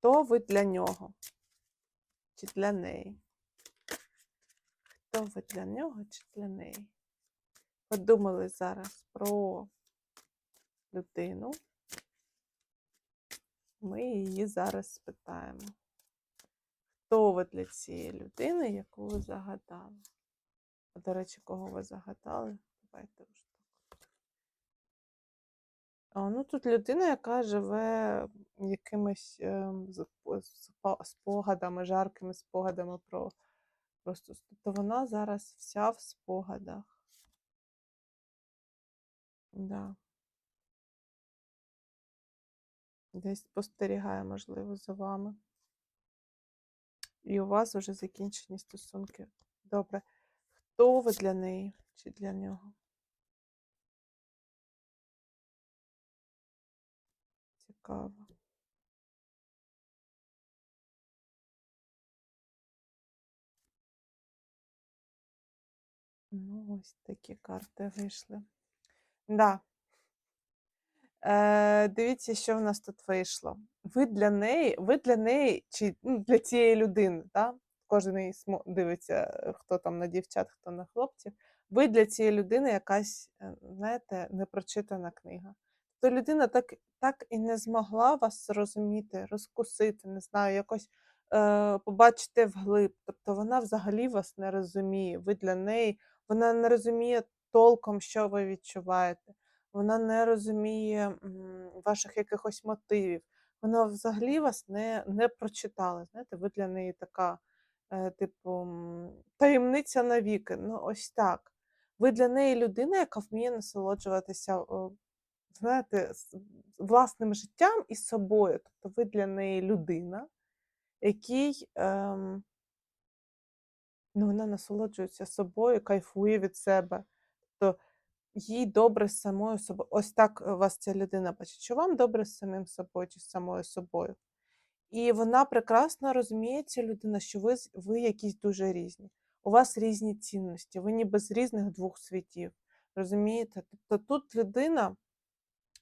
Хто ви для нього? Чи для неї? Хто ви для нього чи для неї? Подумали зараз про людину. Ми її зараз спитаємо. Хто ви для цієї людини, яку ви загадали? А, До речі, кого ви загадали? Давайте вже ну, тут людина, яка живе якимись ем, спогадами, жаркими спогадами про, про стос- Тобто вона зараз вся в спогадах. Да. Десь спостерігає, можливо, за вами. І у вас вже закінчені стосунки. Добре. Хто ви для неї чи для нього? Цікаво. Ну, ось такі карти вийшли. Да. Е, дивіться, що в нас тут вийшло. Ви для неї, ви для неї, чи ну, для цієї людини, да? кожен дивиться, е, хто там на дівчат, хто на хлопців. Ви для цієї людини якась, е, знаєте, непрочитана книга. То людина так, так і не змогла вас зрозуміти, розкусити, не знаю, якось е, побачити вглиб. Тобто вона взагалі вас не розуміє. Ви для неї, вона не розуміє толком, що ви відчуваєте вона не розуміє ваших якихось мотивів. Вона взагалі вас не, не прочитала. Знаєте, ви для неї така, е, типу, таємниця навіки. Ну, ось так. Ви для неї людина, яка вміє насолоджуватися, знаєте, с- власним життям і собою. Тобто ви для неї людина, який. Ем, Ну, вона насолоджується собою, кайфує від себе. Тобто їй добре з самою собою. Ось так е, вас ця людина бачить, що вам добре з самим собою чи з самою собою. І вона прекрасно розуміє, ця людина, що ви, ви якісь дуже різні. У вас різні цінності, ви ніби з різних двох світів. Розумієте? Тобто тут людина,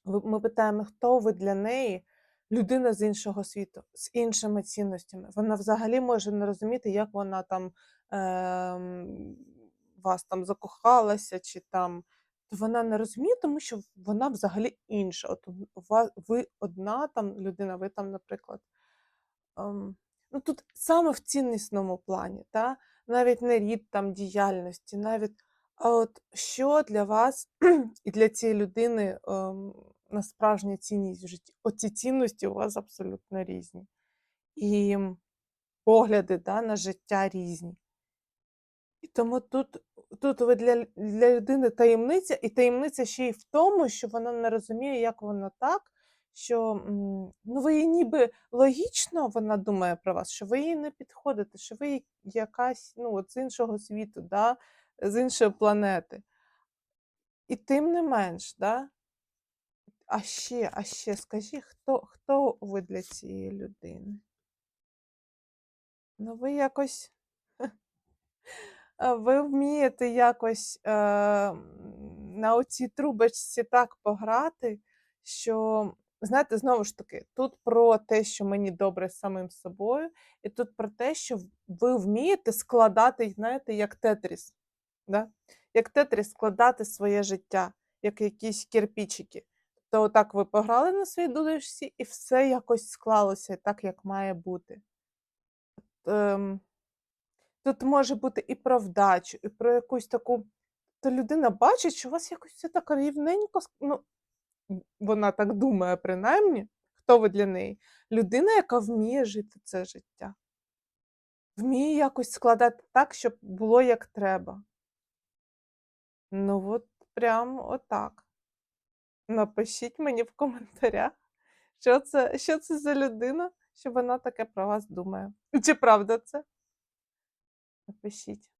ми питаємо, хто ви для неї, людина з іншого світу, з іншими цінностями. Вона взагалі може не розуміти, як вона там ем, вас там закохалася, чи там. Вона не розуміє, тому що вона взагалі інша. От ви одна там людина, ви там, наприклад. ем, ну тут саме в ціннісному плані, та? навіть не рід там діяльності, навіть а от що для вас і для цієї людини ем, на справжня цінність в житті. Оці цінності у вас абсолютно різні. І погляди да, на життя різні. І тому тут, тут ви для, для людини таємниця, і таємниця ще й в тому, що вона не розуміє, як воно так, що ну, ви їй ніби логічно вона думає про вас, що ви їй не підходите, що ви якась ну, от з іншого світу, да, з іншої планети. І тим не менш, да, а ще, а ще скажіть, хто, хто ви для цієї людини? Ну, ви якось. Ви вмієте якось, е, на оцій трубочці так пограти, що, знаєте, знову ж таки, тут про те, що мені добре самим собою, і тут про те, що ви вмієте складати, знаєте, як тетріс, да? Як тетріс складати своє життя, як якісь кирпичики. То отак ви пограли на своїй дудочці, і все якось склалося так, як має бути. Ем Тут може бути і про вдачу, і про якусь таку. То людина бачить, що у вас якось все так рівненько. Ну, вона так думає, принаймні, хто ви для неї? Людина, яка вміє жити це життя, вміє якось складати так, щоб було як треба. Ну, от прям отак. Напишіть мені в коментарях, що це, що це за людина, що вона таке про вас думає. Чи правда це? Напишіть.